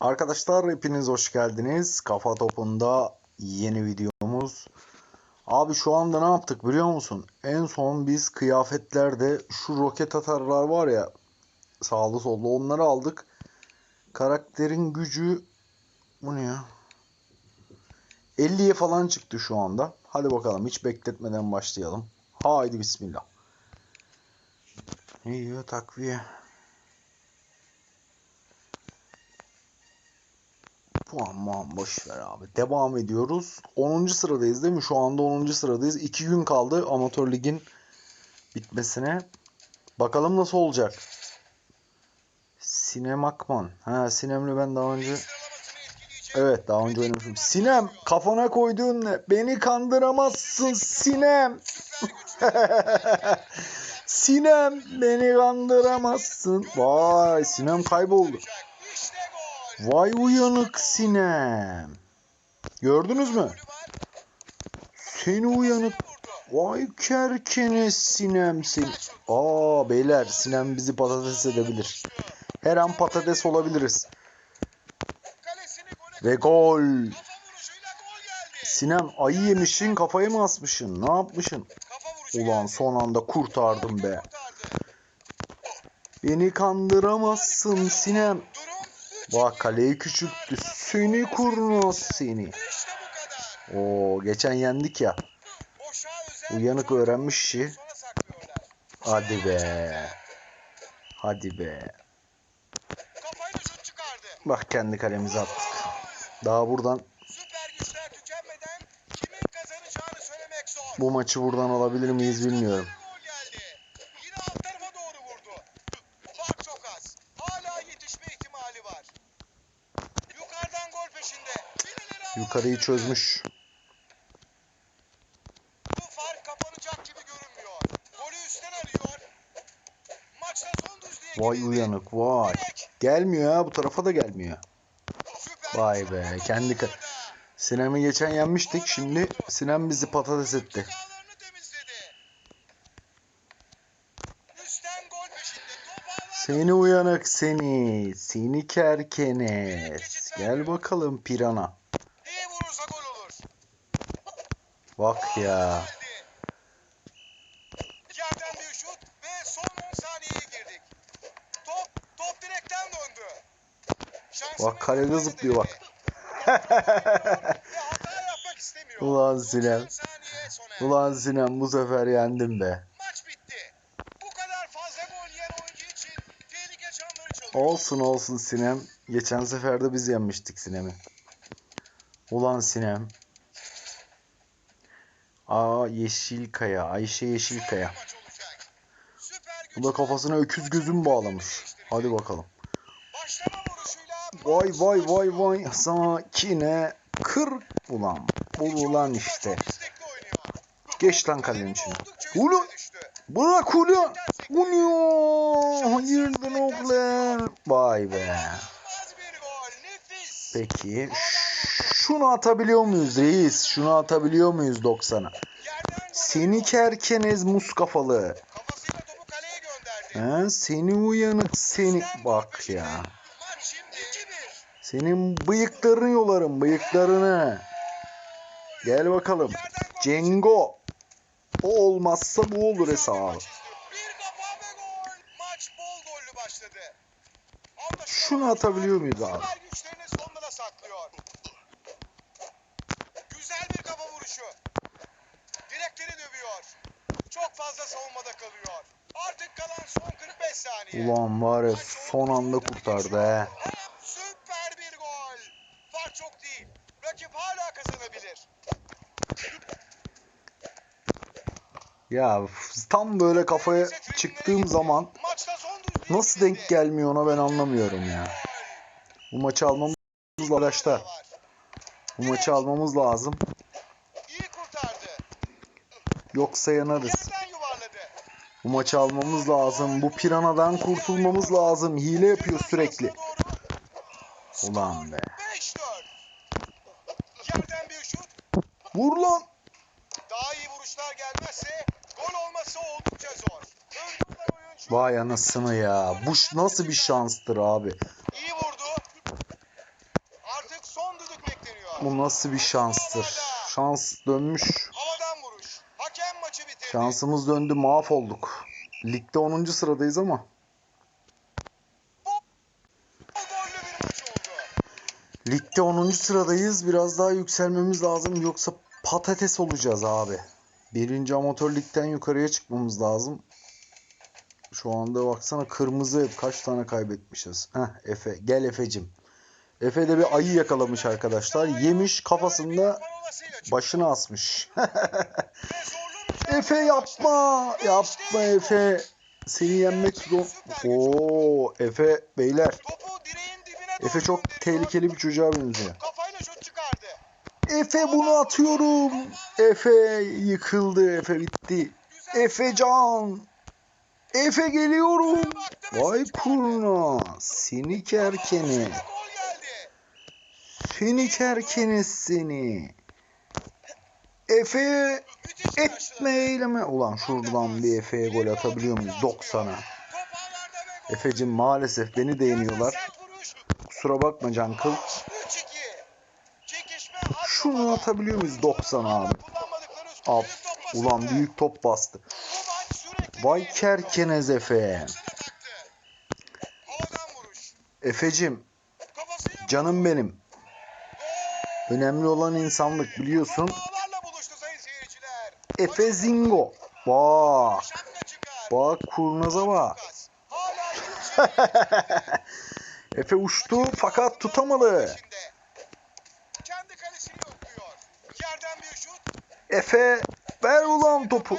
Arkadaşlar hepiniz hoş geldiniz. Kafa Topu'nda yeni videomuz. Abi şu anda ne yaptık biliyor musun? En son biz kıyafetlerde şu roket atarlar var ya sağlı sollu onları aldık. Karakterin gücü bu ne ya? 50'ye falan çıktı şu anda. Hadi bakalım hiç bekletmeden başlayalım. Haydi bismillah. İyi takviye. Puan muan boş ver abi. Devam ediyoruz. 10. sıradayız değil mi? Şu anda 10. sıradayız. 2 gün kaldı amatör ligin bitmesine. Bakalım nasıl olacak. Sinem Akman. Ha Sinem'le ben daha önce Evet daha önce oynamışım. Sinem kafana koyduğun ne? Beni kandıramazsın Sinem. Sinem beni kandıramazsın. Vay Sinem kayboldu. Vay uyanık Sinem. Gördünüz mü? Seni uyanık. Vay kerkene Sinem seni. Aa beyler Sinem bizi patates edebilir. Her an patates olabiliriz. Ve gol. Sinem ayı yemişsin kafayı mı asmışsın? Ne yapmışsın? Ulan son anda kurtardım be. Beni kandıramazsın Sinem. Bak kaleyi küçülttü. Seni kurnaz seni. Oo geçen yendik ya. Uyanık öğrenmiş işi. Hadi be. Hadi be. Bak kendi kalemize attık. Daha buradan bu maçı buradan alabilir miyiz bilmiyorum. Gol geldi. Yine alt tarafa doğru vurdu. Fark çok az. Hala yetişme ihtimali var. Yukarıdan gol peşinde. Sürüyor. çözmüş. Bu fark kapanacak gibi görünmüyor. Golü üstten arıyor. Maçta son düzlüğe Vay girildi. uyanık vay. Direkt Gelmiyor ya bu tarafa da gelmiyor. süper Vay be, kendi ka-. Sinem'i geçen yenmiştik. Şimdi Sinem bizi patates etti. Cezalarını temizledi. Üstten gol peşinde. Top ağlarda Seni uyanık seni. Seni kerkenes. Gel bakalım pirana. İyi vurursa gol olur. Bak ya. Yerden bir şut ve son 10 saniyeye girdik. Top, top direkten döndü. Şansını Bak kalede zıplıyor bak. Ulan 90 Sinem. Ulan Sinem bu sefer yendim be. Maç bitti. Bu kadar fazla gol yiyen oyuncu için tehlike çanları çalıyor. Olsun olsun Sinem. Geçen sefer de biz yenmiştik Sinem'i. Ulan Sinem. Aa Yeşilkaya. Ayşe Yeşilkaya. Bu da kafasına öküz gözüm bağlamış. Hadi bakalım. Vay vay vay vay. Sakine. Kır. Ulan. Ulan işte. Geç lan Kalenin içine. düştü. Bırak ulan. Ulan. Hayırdır oğlum. Vay be. Peki. Şunu atabiliyor muyuz reis? Şunu atabiliyor muyuz 90'a? Yerden gol Seni kerkenez mus kafalı. He, seni uyanık seni. Bak ya. Maç şimdi 2-1. Senin bıyıklarını yolarım bıyıklarını. Gel bakalım. Cengo. O olmazsa bu olur. Anlaşılan Şunu atabiliyor muyuz abi? Süper güçlerini sonlara saklıyor. Güzel bir kafa vuruşu. Direkleri dövüyor. Çok fazla savunmada kalıyor. Artık kalan son 45 saniye. Ulan var ya son anda kurtardı he. Süper bir gol. Fark çok değil. Rakip hala kazanabilir. Ya tam böyle kafaya çıktığım zaman nasıl denk gelmiyor ona ben anlamıyorum ya. Bu maçı almamız lazım arkadaşlar. Bu maçı almamız lazım. Yoksa yanarız. Bu maçı almamız lazım. Bu piranadan kurtulmamız lazım. Hile yapıyor sürekli. Ulan be. 5-4. Yerden bir şut. Vur lan. Daha iyi vuruşlar gelmezse gol olması oldukça zor. Vay anasını ya. Bu nasıl bir şanstır abi. iyi vurdu. Bu nasıl bir şanstır? Şans dönmüş. Şansımız döndü mahvolduk. Ligde 10. sıradayız ama. Ligde 10. sıradayız. Biraz daha yükselmemiz lazım. Yoksa patates olacağız abi. Birinci amatör ligden yukarıya çıkmamız lazım. Şu anda baksana kırmızı kaç tane kaybetmişiz. Heh Efe. Gel Efe'cim. Efe de bir ayı yakalamış arkadaşlar. Yemiş kafasında başını asmış. Efe yapma. Yapma Efe. Seni yenmek zor. Oo Efe beyler. Efe çok tehlikeli bir çocuğa benziyor. Efe bunu atıyorum. Efe yıkıldı. Efe bitti. Efe can. Efe geliyorum. Vay kurna. Seni geldi. Seni kerkene seni. Efe Müthiş karşıladı. etme eyleme. Ulan şuradan bir Efe'ye gol atabiliyor muyuz? 90'a. Top ağlarda ve gol. Efe'cim maalesef beni de yeniyorlar. Sert vuruş. Kusura bakma Can Kıl. 3-2. Çekişme had Şunu atabiliyor muyuz? 90 abi. Pası. Ulan büyük top bastı. Vay kerkenez Efe. 90'a taktı. Havadan vuruş. Efecim canım benim. Önemli olan insanlık biliyorsun. Efe Zingo. Bak. Bak kurnaza bak. Efe uçtu fakat tutamadı. Efe ver ulan topu.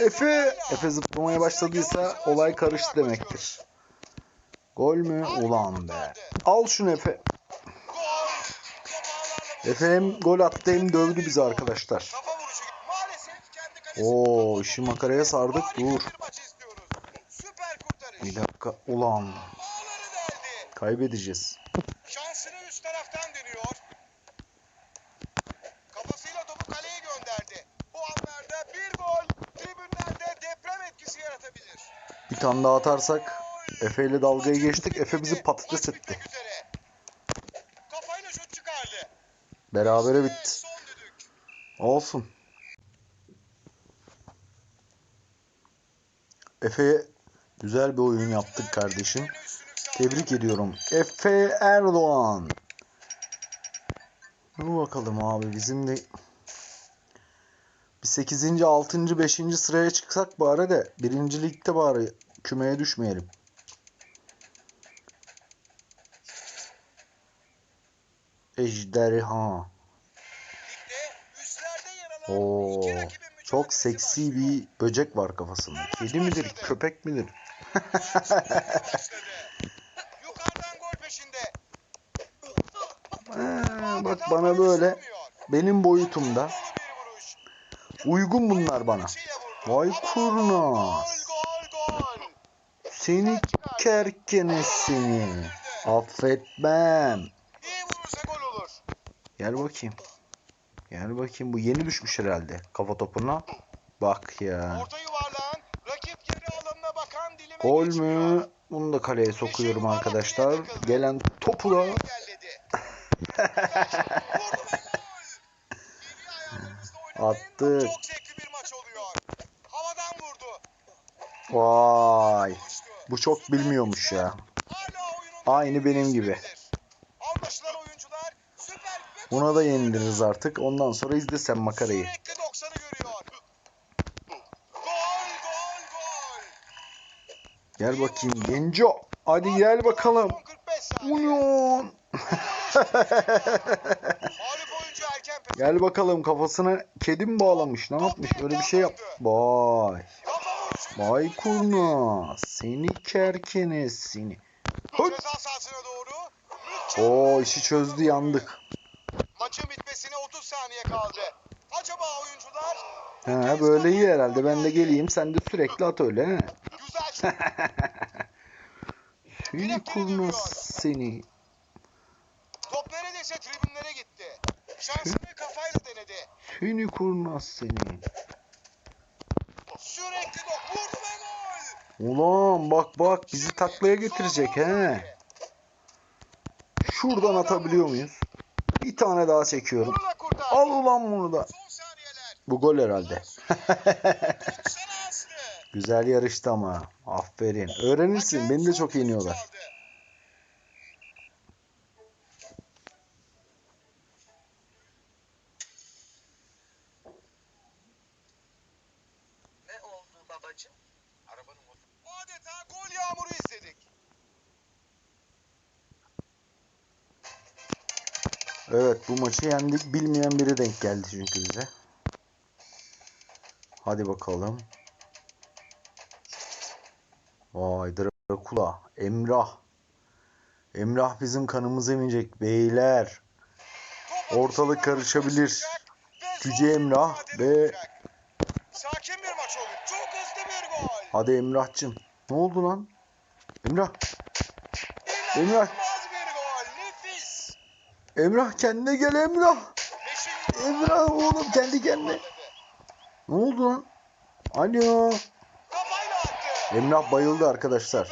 Efe. Efe zıplamaya başladıysa olay karıştı demektir. Gol mü? Ulan be. Al şunu Efe. Gol. Top ağlarla buluştu. Efe hem gol attı hem dövdü bizi arkadaşlar. Oo işi makaraya sardık. Dur. bir dakika. Ulan. Kaybedeceğiz. Şansını üst taraftan deniyor. Kafasıyla topu kaleye gönderdi. Bu anlarda bir gol tribünlerde deprem etkisi yaratabilir. Bir tane daha atarsak! Efe ile dalgayı Maçın geçtik. Efe bizi patates etti. bitmek üzere. Kafayla şut çıkardı. Berabere bitti. Olsun. Efe'ye güzel bir oyun yaptık kardeşim. Tebrik ediyorum. Efe Erdoğan. Dur bakalım abi bizim de bir 8. 6. 5. sıraya çıksak bari de 1. ligde bari kümeye düşmeyelim. Ejderha. Oo, çok seksi bir böcek var kafasında. Kedi midir, köpek midir? Ee, bak bana böyle benim boyutumda uygun bunlar bana. Vay kurnaz. Seni kerkene seni. Affetmem. İyi vurursa gol olur. Gel bakayım. Gel bakayım. Bu yeni düşmüş herhalde kafa topuna. Bak ya. Gol mü? Bunu da kaleye sokuyorum arkadaşlar. Gelen topu da vurdu. vay. Bu çok bilmiyormuş ya. Aynı benim gibi. Anlaşılan oyuncular süper ve Buna da yeniliriz artık. Ondan sonra izle sen makarayı. Sürekli 90'ı görüyor. Gol gol gol. Gel bakayım Genco. Hadi gel bakalım. Son 45 saniye. Union. Mağlup oyuncu erken pes. Gel bakalım kafasına kedi mi bağlamış? Ne yapmış? Öyle bir şey yap. Vuruşu. Vay kurna. Seni kerkene seni. Hıt. Oo işi çözdü yandık. Bitmesine 30 saniye kaldı. Acaba oyuncular He böyle iyi herhalde. Ben de geleyim sen de sürekli at öyle he. güzel Seni kurna seni. top neredeyse tribünlere gitti. Şansını kafayla denedi. Seni kurna seni. Sürekli dok vurdu ve gol. Ulan bak bak bizi taklaya getirecek he. Şuradan atabiliyor muyuz? Bir tane daha çekiyorum. Al ulan bunu da. Bu gol herhalde. 90'a astı. Güzel yarıştı ama. Aferin. Öğrenirsin. Beni de çok yeniyorlar. çaldı. Ne oldu babacığım? Arabanın motoru. Adeta gol yağmuru izledik. Evet bu maçı yendik. Bilmeyen biri denk geldi çünkü bize. Hadi bakalım. Vay Drakula. Emrah. Emrah bizim kanımızı emecek beyler. Ortalık karışabilir. Cüce Emrah ve-. Sakin bir maç olur. Çok hızlı bir gol. Hadi Emrah'cım. Ne oldu lan? Emrah. Emrah. İnanılmaz bir gol. Nefis. Emrah kendine gel Emrah. Emrah oğlum kendi kendine. Ne oldu lan? Alo. Emrah bayıldı arkadaşlar.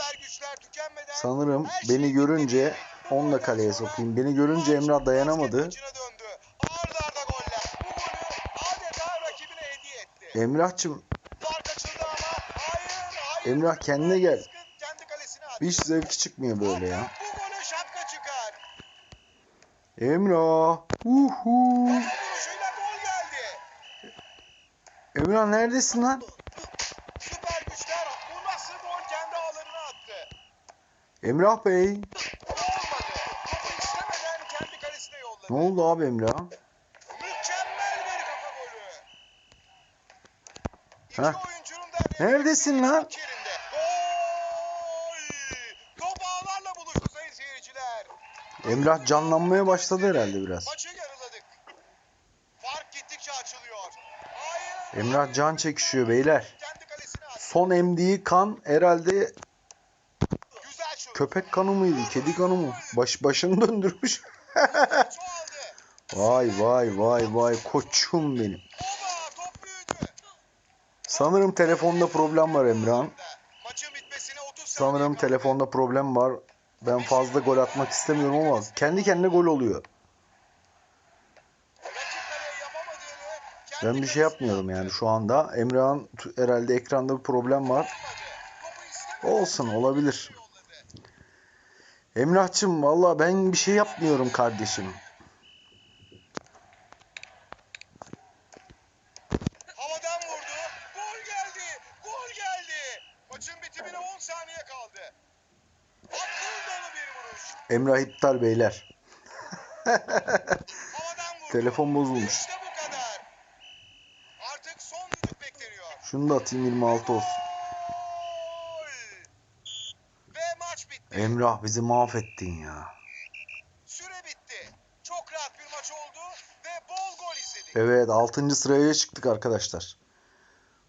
Sanırım beni görünce diyelim. onu da kaleye sokayım. Beni görünce Emrah dayanamadı. Emrah'cım. Emrah kendine gel. Hiç zevki çıkmıyor böyle ya. Bu golü şapka çıkar. Emrah. Uhu. Gol geldi. Emrah neredesin lan? Süper güçler bu nasıl gol kendi ağlarına attı. Emrah Bey. Olmadı. Topu istemeden kendi kalesine yolladı. Ne oldu abi Emrah? Mükemmel bir kafa golü. İki Heh. oyuncunun da Neredesin lan? yerinde. Emrah canlanmaya başladı herhalde biraz. Maçı yarıladık. Fark gittikçe açılıyor. Hayır. Emrah can çekişiyor beyler. Son emdiği kan herhalde köpek kanı mıydı? Kedi kanı mı? Baş, başını döndürmüş. Vay vay vay vay koçum benim. Sanırım telefonda problem var Emrah'ın. Maçın bitmesine 30 Sanırım telefonda problem var. Ben fazla gol atmak istemiyorum ama kendi kendine gol oluyor. Ben bir şey yapmıyorum yani şu anda. Emrah'ın t- herhalde ekranda bir problem var. Olsun olabilir. Emrah'cığım valla ben bir şey yapmıyorum kardeşim. Havadan vurdu. Gol geldi. Gol geldi. Maçın bitimine 10 saniye kaldı. Akıl dolu bir vuruş. Emrah iptal beyler. Telefon bozulmuş. İşte bu kadar. Artık son düdük bekleniyor. Şunu da atayım 26 olsun. Gol! Ve maç bitti. Emrah bizi mahvettin ya. Süre bitti. Çok rahat bir maç oldu ve bol gol izledik. Evet 6. sıraya çıktık arkadaşlar.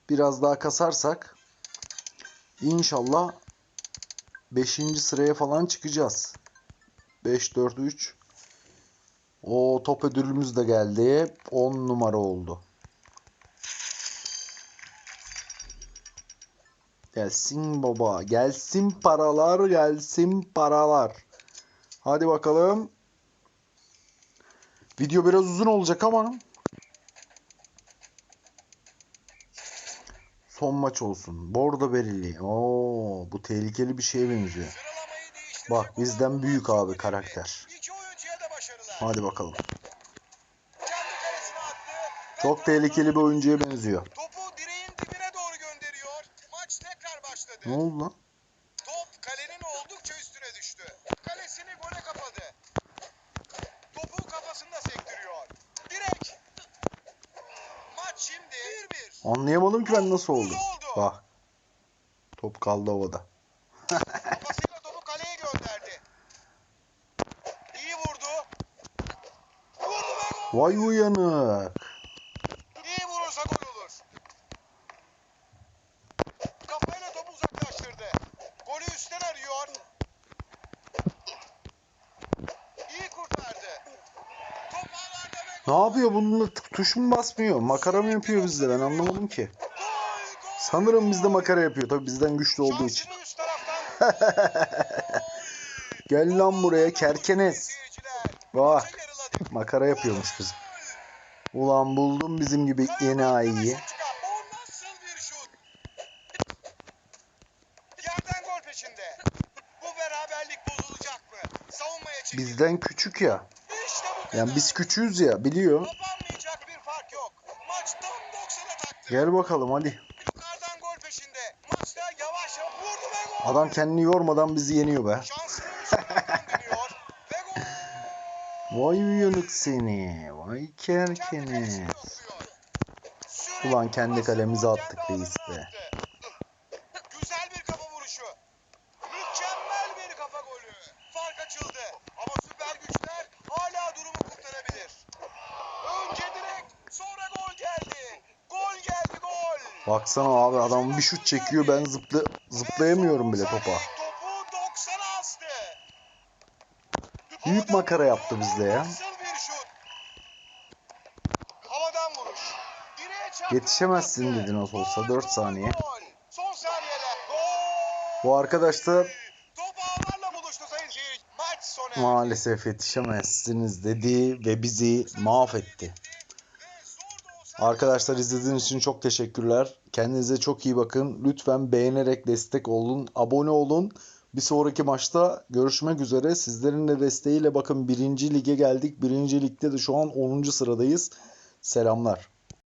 Biraz daha kasarsak inşallah 5. sıraya falan çıkacağız. 5 4 3 O top ödülümüz de geldi. 10 numara oldu. Gelsin baba. Gelsin paralar, gelsin paralar. Hadi bakalım. Video biraz uzun olacak ama Son maç olsun. Bordo belirli. Oo, bu tehlikeli bir şeye benziyor. Bak bizden büyük abi karakter. Hadi bakalım. Çok tehlikeli bir oyuncuya benziyor. Topu direğin dibine doğru gönderiyor. Maç tekrar başladı. Ne oldu lan? Top kalenin oldukça üstüne düştü. Kalesini gole kapadı. Topu kafasında sektiriyor. Direk. Maç şimdi 1-1. Anlayamadım ki ben nasıl oldu. Oldu. Bak. Top kaldı havada. Kafasıyla topu kaleye gönderdi. İyi vurdu. Vurdu ve gol. Vay uyanık. İyi vurursa gol olur. Kafayla topu uzaklaştırdı. Golü üstten arıyor. İyi kurtardı. Top ağlarda ve Ne yapıyor bununla tuş mu basmıyor? Makara mı yapıyor bizde ben anlamadım ki. Sanırım bizde makara yapıyor. Tabii bizden güçlü olduğu için. Şansını üst taraftan. Gol. Gel lan buraya Gol. kerkenes. Makara yapıyormuş bizim. Ulan buldum bizim gibi yeni çekildi. Bizden küçük ya. Yani biz küçüğüz ya biliyor. Kapanmayacak bir fark yok. Maç tam 90'a taktı. Gel bakalım gol. Adam kendini yormadan bizi yeniyor be. Şanslı şutlardan dönüyor. Ve gol. Vay uyanık seni. Vay kerkeniz. Ulan kendi kalemize attık reis be. Güzel bir kafa vuruşu. Mükemmel bir kafa golü. Fark açıldı. Ama süper güçler hala durumu kurtarabilir. Önce direkt sonra gol geldi. Gol geldi gol. Baksana abi adam bir şut çekiyor ben zıpla zıplayamıyorum bile topa. Büyük makara yaptı bizde ya. Yetişemezsin attı. dedi nasıl olsa, Gol, dört gol, saniye. Bu sona erdi. maalesef yetişemezsiniz dedi ve bizi mahvetti. Da Arkadaşlar izlediğiniz için çok teşekkürler. Kendinize çok iyi bakın. Lütfen beğenerek destek olun. Abone olun. Bir sonraki maçta görüşmek üzere. Sizlerin de desteğiyle bakın birinci lige geldik. Birinci ligde de şu an 10. sıradayız. Selamlar.